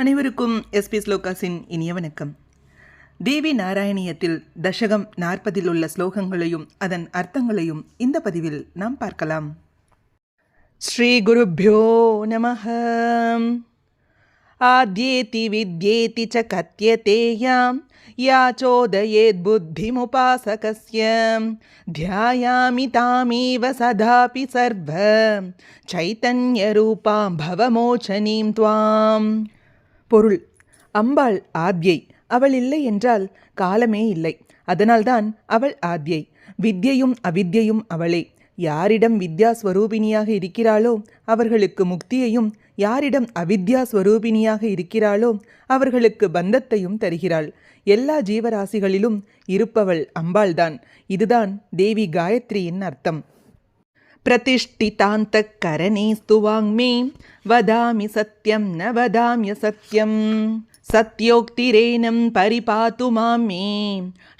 அனைவருக்கும் எஸ்பி ஸ்லோகாஸின் இனிய வணக்கம். தேவி நாராயணியத்தில் தசகம் நாற்பதில் உள்ள ஸ்லோகங்களையும் அதன் அர்த்தங்களையும் இந்த பதிவில் நாம் பார்க்கலாம். ஸ்ரீ குருப்பியோ நம ஆத்யேதி வித்யேதி ச கத்தியதேயாம் யா சோதயேத் புத்திமுபாசகஸ்ய. தியாயாமி தாமீவ சதாபி சர்வ சைத்தன்யரூபாம் பவமோச்சனீம் துவாம் பொருள். அம்பாள் ஆத்யை. அவள் இல்லை என்றால் காலமே இல்லை. அதனால்தான் அவள் ஆத்யை. வித்யையும் அவித்யையும் அவளே. யாரிடம் வித்யா ஸ்வரூபிணியாக இருக்கிறாளோ அவர்களுக்கு முக்தியையும் யாரிடம் அவித்யா ஸ்வரூபிணியாக இருக்கிறாளோ அவர்களுக்கு பந்தத்தையும் தருகிறாள். எல்லா ஜீவராசிகளிலும் இருப்பவள் அம்பாள்தான். இதுதான் தேவி காயத்ரியின் அர்த்தம். प्रतिष्ठितान्तःकरणेस्तु वाङ्मे वदामि सत्यं न वदाम्यसत्यं सत्योक्तिरेनं परिपातु मां मे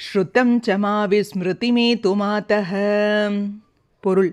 श्रुतं च मा विस्मृतिमेतु मातः பொருள்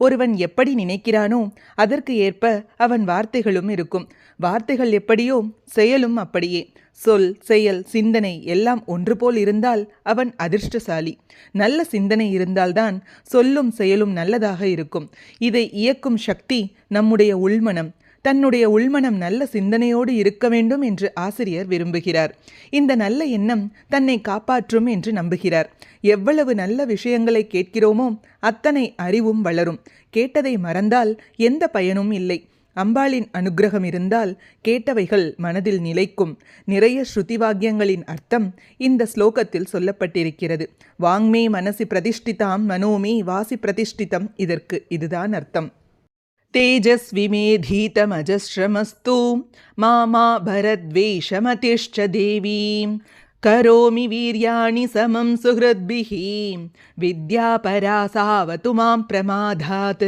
ஒருவன் எப்படி நினைக்கிறானோ அதற்கு ஏற்ப அவன் வார்த்தைகளும் இருக்கும் வார்த்தைகள் எப்படியோ செயலும் அப்படியே. சொல் செயல் சிந்தனை எல்லாம் ஒன்று போல் இருந்தால் அவன் அதிர்ஷ்டசாலி. நல்ல சிந்தனை இருந்தால்தான் சொல்லும் செயலும் நல்லதாக இருக்கும். இதை இயக்கும் சக்தி நம்முடைய உள்மனம். தன்னுடைய உள்மனம் நல்ல சிந்தனையோடு இருக்க வேண்டும் என்று ஆசிரியர் விரும்புகிறார். இந்த நல்ல எண்ணம் தன்னை காப்பாற்றும் என்று நம்புகிறார். எவ்வளவு நல்ல விஷயங்களை கேட்கிறோமோ அத்தனை அறிவும் வளரும். கேட்டதை மறந்தால் எந்த பயனும் இல்லை. அம்பாளின் அனுக்கிரகம் இருந்தால் கேட்டவைகள் மனதில் நிலைக்கும் நிறைய ஸ்ருதிவாக்கியங்களின் அர்த்தம் இந்த ஸ்லோகத்தில் சொல்லப்பட்டிருக்கிறது வாங்மே மனசி பிரதிஷ்டிதாம் மனோமே வாசி பிரதிஷ்டிதம் இதற்கு இதுதான் அர்த்தம் तेजस्विमेधीतमजश्रमस्तु मा मा भरद्वेषमतिश्च देवीं करोमि वीर्याणि समं सुहृद्भिः विद्यापरा सावतु मां प्रमादात्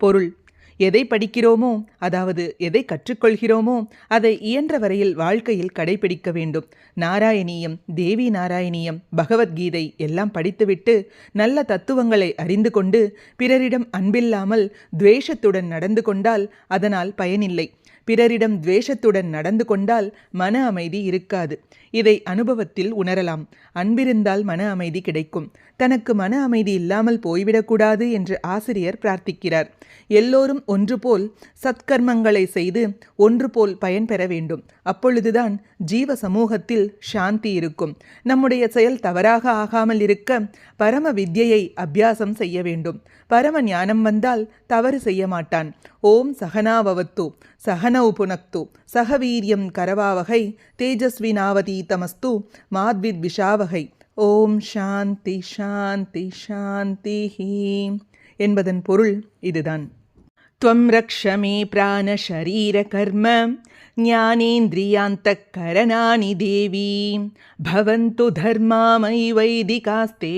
பொருள் எதை படிக்கிறோமோ அதாவது எதை கற்றுக்கொள்கிறோமோ அதை இயன்ற வரையில் வாழ்க்கையில் கடைபிடிக்க வேண்டும். நாராயணியம் தேவி நாராயணியம் பகவத்கீதை எல்லாம் படித்துவிட்டு நல்ல தத்துவங்களை அறிந்து கொண்டு பிறரிடம் அன்பில்லாமல் துவேஷத்துடன் நடந்து கொண்டால் அதனால் பயனில்லை. பிறரிடம் துவேஷத்துடன் நடந்து கொண்டால் மன அமைதி இருக்காது. இதை அனுபவத்தில் உணரலாம். அன்பிருந்தால் மன அமைதி கிடைக்கும். தனக்கு மன அமைதி இல்லாமல் போய்விடக்கூடாது என்று ஆசிரியர் பிரார்த்திக்கிறார். எல்லோரும் ஒன்று போல் சத்கர்மங்களை செய்து ஒன்று போல் பயன் பெற வேண்டும். அப்பொழுதுதான் ஜீவ சமூகத்தில் சாந்தி இருக்கும். நம்முடைய செயல் தவறாக ஆகாமல் இருக்க பரம வித்யையை அபியாசம் செய்ய வேண்டும். பரம ஞானம் வந்தால் தவறு செய்ய மாட்டான். ஓம் சகனாவவத்து சகனௌ புனக்து சகவீரியம் கரவாவகை தேஜஸ்வினாவதீதமஸ்து மாத்வித் விஷாவகை. ஓம் சாந்தி சாந்தி சாந்தி என்பதன் பொருள் இதுதான் त्वं रक्ष मे प्राणशरीरकर्म ज्ञानेन्द्रियान्तःकरणानि देवी भवन्तु धर्मामयि वैदिकास्ते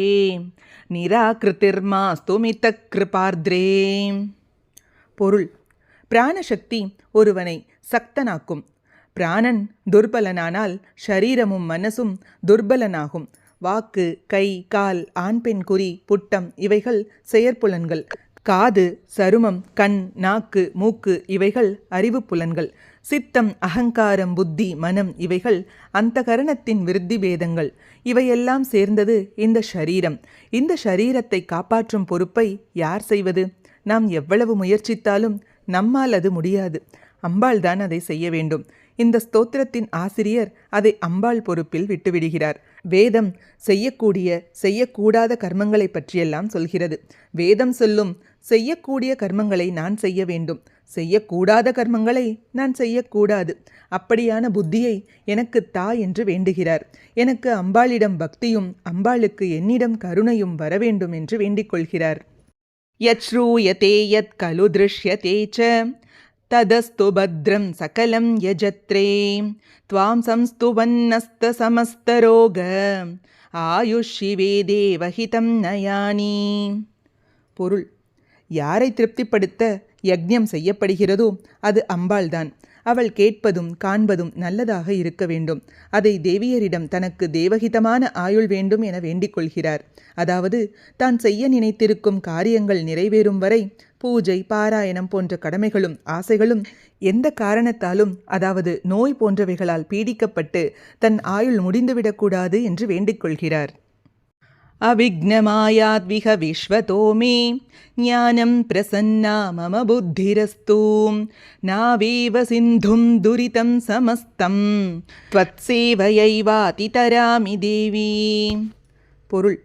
நிராகிருத்திர்மாஸ்து மித்த கிருபார்திரே பொருள் பிராணசக்தி ஒருவனை சக்தனாக்கும் பிராணன் துர்பலனானால் ஷரீரமும் மனசும் துர்பலனாகும் வாக்கு கை கால் ஆண் பெண் குறி புட்டம் இவைகள் செயற்புலன்கள். காது சருமம் கண் நாக்கு மூக்கு இவைகள் அறிவு புலன்கள். சித்தம் அகங்காரம் புத்தி மனம் இவைகள் அந்த கரணத்தின் விருத்தி பேதங்கள். இவையெல்லாம் சேர்ந்தது இந்த ஷரீரம். இந்த ஷரீரத்தை காப்பாற்றும் பொறுப்பை யார் செய்வது? நாம் எவ்வளவு முயற்சித்தாலும் நம்மால் அது முடியாது. அம்பாள்தான் அதை செய்ய வேண்டும். இந்த ஸ்தோத்திரத்தின் ஆசிரியர் அதை அம்பாள் பொறுப்பில் விட்டுவிடுகிறார். வேதம் செய்யக்கூடிய செய்யக்கூடாத கர்மங்களை பற்றியெல்லாம் சொல்கிறது. வேதம் சொல்லும் செய்யக்கூடிய கர்மங்களை நான் செய்ய வேண்டும். செய்யக்கூடாத கர்மங்களை நான் செய்யக்கூடாது. அப்படியான புத்தியை எனக்கு தா என்று வேண்டுகிறார். எனக்கு அம்பாளிடம் பக்தியும் அம்பாளுக்கு என்னிடம் கருணையும் வர வேண்டும் என்று வேண்டிக் கொள்கிறார். யச்ரூயதே யத் கலு திருஷ்யதே ச तदस्तु भद्रं सकलं यजत्रे त्वां संस्तुवन्नस्तसमस्तरोग ஆயுஷிவே தேவஹிதம் நயானி பொருள் யாரை திருப்திப்படுத்த யக்ஞம் செய்யப்படுகிறதோ அது அம்பாள்தான் அவள் கேட்பதும் காண்பதும் நல்லதாக இருக்க வேண்டும். அதை தேவியரிடம் தனக்கு தேவகிதமான ஆயுள் வேண்டும் என வேண்டிக் கொள்கிறார். அதாவது தான் செய்ய நினைத்திருக்கும் காரியங்கள் நிறைவேறும் வரை பூஜை பாராயணம் போன்ற கடமைகளும் ஆசைகளும் எந்த காரணத்தாலும் அதாவது நோய் போன்றவைகளால் பீடிக்கப்பட்டு தன் ஆயுள் முடிந்துவிடக்கூடாது என்று வேண்டிக் கொள்கிறார். അവിഘ്നമായാദ്വിഹ വിശ്വതോ മേ ജ്ഞാനം പ്രസന്ന മമ ബുദ്ധിരസ്തു. നാവേവ സിന്ധും ദുരിതം സമസ്തം. ത്വത്സേവയൈവാതിതരാമി ദേവി. പൊരുൾ.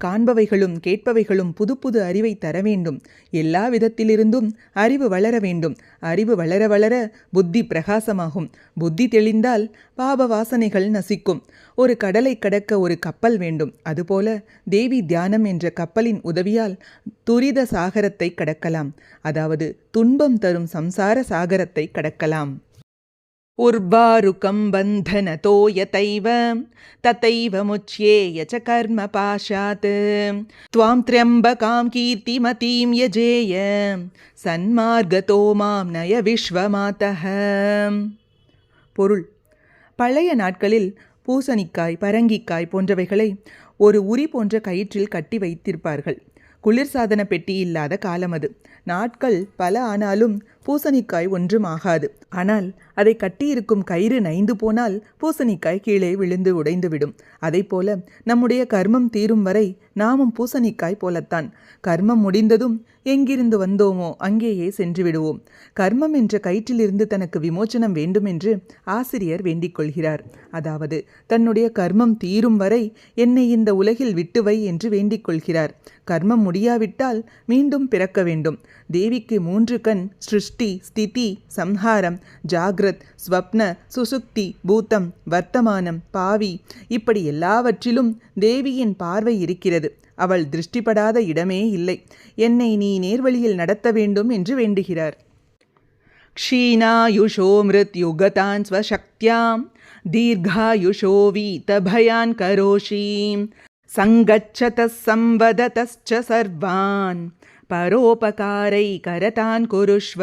காண்பவைகளும் கேட்பவைகளும் புது புது அறிவை தர வேண்டும். எல்லா விதத்திலிருந்தும் அறிவு வளர வேண்டும். அறிவு வளர வளர புத்தி பிரகாசமாகும். புத்தி தெளிந்தால் பாப வாசனைகள் நசிக்கும். ஒரு கடலை கடக்க ஒரு கப்பல் வேண்டும். அதுபோல தேவி தியானம் என்ற கப்பலின் உதவியால் துரித சாகரத்தை கடக்கலாம். அதாவது துன்பம் தரும் சம்சார சாகரத்தை கடக்கலாம். उर्वारुकं बन्धनतो यतैव तथैव मुच्येय च कर्मपाशात् त्वां त्र्यम्बकां कीर्तिमतीं यजेय சன்மார்கதோ மாம் நய விஸ்வமாதः பொருள் பழைய நாட்களில் பூசணிக்காய் பரங்கிக்காய் போன்றவைகளை ஒரு உரி போன்ற கயிற்றில் கட்டி வைத்திருப்பார்கள் குளிர்சாதன பெட்டி இல்லாத காலம் அது நாட்கள் பல ஆனாலும் பூசணிக்காய் ஒன்றும் ஆகாது. ஆனால் அதை கட்டியிருக்கும் கயிறு நைந்து போனால் பூசணிக்காய் கீழே விழுந்து உடைந்துவிடும். போல நம்முடைய கர்மம் தீரும் வரை நாமும் பூசணிக்காய் போலத்தான். கர்மம் முடிந்ததும் எங்கிருந்து வந்தோமோ அங்கேயே சென்று விடுவோம் கர்மம் என்ற கயிற்றிலிருந்து தனக்கு விமோச்சனம் வேண்டும் என்று ஆசிரியர் வேண்டிக் கொள்கிறார். அதாவது தன்னுடைய கர்மம் தீரும் வரை என்னை இந்த உலகில் விட்டுவை என்று வேண்டிக் கொள்கிறார். கர்மம் முடியாவிட்டால் மீண்டும் பிறக்க வேண்டும். தேவிக்கு மூன்று கண் சிருஷ்டி சுஷ்டி ஸ்திதி சம்ஹாரம் ஜாகிரத் ஸ்வப்ன சுசுக்தி பூத்தம் வர்த்தமானம் பாவி இப்படி எல்லாவற்றிலும் தேவியின் பார்வை இருக்கிறது. அவள் திருஷ்டிப்படாத இடமே இல்லை. என்னை நீ நேர்வழியில் நடத்த வேண்டும் என்று வேண்டுகிறார். க்ஷீணாயுஷோ மிருத்யுகதான் ஸ்வசக்தியாம் தீர்காயுஷோ வீதபயான் கரோஷீம் சங்கச்சத சம்பதத்த சர்வான். பரோபகாரை கரதான் குருஷ்வ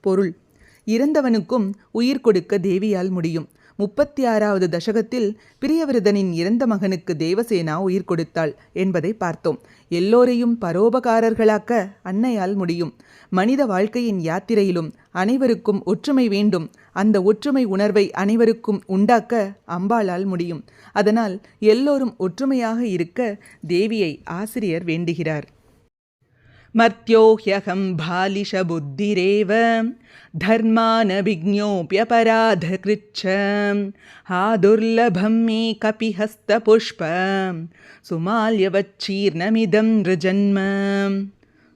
பொருள். இறந்தவனுக்கும் உயிர் கொடுக்க தேவியால் முடியும். முப்பத்தி ஆறாவது தசகத்தில் பிரியவிரதனின் இறந்த மகனுக்கு தேவசேனா உயிர் கொடுத்தாள் என்பதை பார்த்தோம். எல்லோரையும் பரோபகாரர்களாக்க அன்னையால் முடியும். மனித வாழ்க்கையின் யாத்திரையிலும் அனைவருக்கும் ஒற்றுமை வேண்டும். அந்த ஒற்றுமை உணர்வை அனைவருக்கும் உண்டாக்க அம்பாளால் முடியும். அதனால் எல்லோரும் ஒற்றுமையாக இருக்க தேவியை ஆசிரியர் வேண்டுகிறார். मर्त्यो ह्यहं बालिशबुद्धिरेव धर्मानभिज्ञोऽप्यपराधकृच्छ हा दुर्लभं मे कपिहस्तपुष्प சுமால்யவச்சீர்ணமிதம் ரிஜன்ம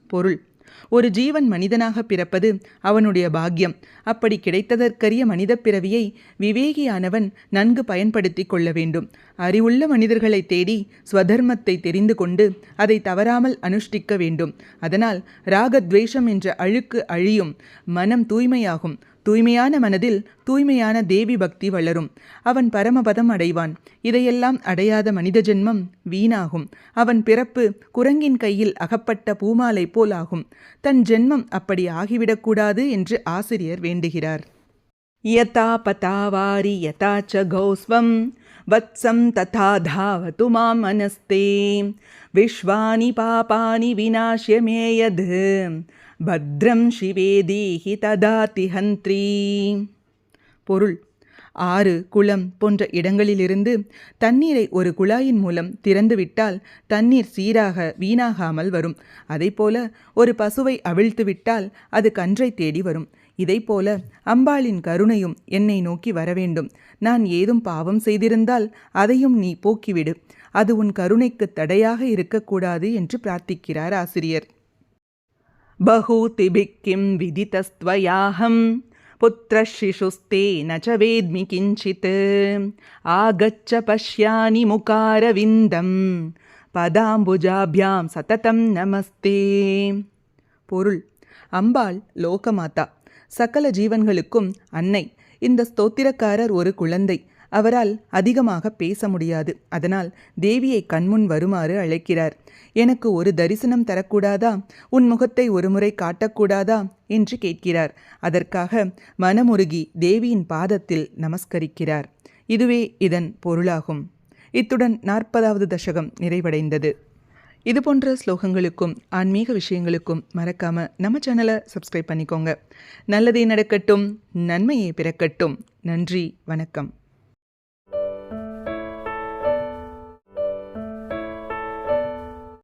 பொருள் ஒரு ஜீவன் மனிதனாக பிறப்பது அவனுடைய பாக்கியம். அப்படி கிடைத்ததற்கரிய மனித பிறவியை விவேகியானவன் நன்கு பயன்படுத்தி கொள்ள வேண்டும். அறிவுள்ள மனிதர்களை தேடி ஸ்வதர்மத்தை தெரிந்து கொண்டு அதை தவறாமல் அனுஷ்டிக்க வேண்டும். அதனால் ராகத்வேஷம் என்ற அழுக்கு அழியும் மனம் தூய்மையாகும். தூய்மையான மனதில் தூய்மையான தேவி பக்தி வளரும். அவன் பரமபதம் அடைவான். இதையெல்லாம் அடையாத மனித ஜென்மம் வீணாகும். அவன் பிறப்பு குரங்கின் கையில் அகப்பட்ட பூமாலை போல் ஆகும். தன் ஜென்மம் அப்படி ஆகிவிடக்கூடாது என்று ஆசிரியர் வேண்டுகிறார். யதா பதாவாரி யதா ச கௌஸ்வம். வத்சம் ததா தாவத்து மாம் மனஸ்தே. விஸ்வானி பாபானி விநாசியமேயது பத்ரம் சிவேதீஹி ததா ஹந்த்ரீ பொருள். ஆறு குளம் போன்ற இடங்களிலிருந்து தண்ணீரை ஒரு குழாயின் மூலம் திறந்துவிட்டால் தண்ணீர் சீராக வீணாகாமல் வரும். போல ஒரு பசுவை அவிழ்த்துவிட்டால் அது கன்றை தேடி வரும். இதைப்போல அம்பாளின் கருணையும் என்னை நோக்கி வரவேண்டும். நான் ஏதும் பாவம் செய்திருந்தால் அதையும் நீ போக்கிவிடு. அது உன் கருணைக்கு தடையாக இருக்கக்கூடாது என்று பிரார்த்திக்கிறார் ஆசிரியர். बहूतिभिः किं विदितस्त्वयाहं पुत्रशिशुस्ते न च वेद्मि किञ्चित् आगच्छ पश्यानि मुकारविन्दं பதாம்புஜாபியாம் சததம் நமஸ்தே பொருள் அம்பாள் லோகமாதா சகல ஜீவன்களுக்கும் அன்னை இந்த ஸ்தோத்திரக்காரர் ஒரு குழந்தை அவரால் அதிகமாக பேச முடியாது. அதனால் தேவியை கண்முன் வருமாறு அழைக்கிறார். எனக்கு ஒரு தரிசனம் தரக்கூடாதா? உன் முகத்தை ஒருமுறை காட்டக்கூடாதா? என்று கேட்கிறார். அதற்காக மனமுருகி தேவியின் பாதத்தில் நமஸ்கரிக்கிறார். இதுவே இதன் பொருளாகும். இத்துடன் நாற்பதாவது தசகம் நிறைவடைந்தது. இதுபோன்ற ஸ்லோகங்களுக்கும் ஆன்மீக விஷயங்களுக்கும் மறக்காம நம்ம சேனலை சப்ஸ்கிரைப் பண்ணிக்கோங்க. நல்லதே நடக்கட்டும் நன்மையே பிறக்கட்டும். நன்றி வணக்கம்.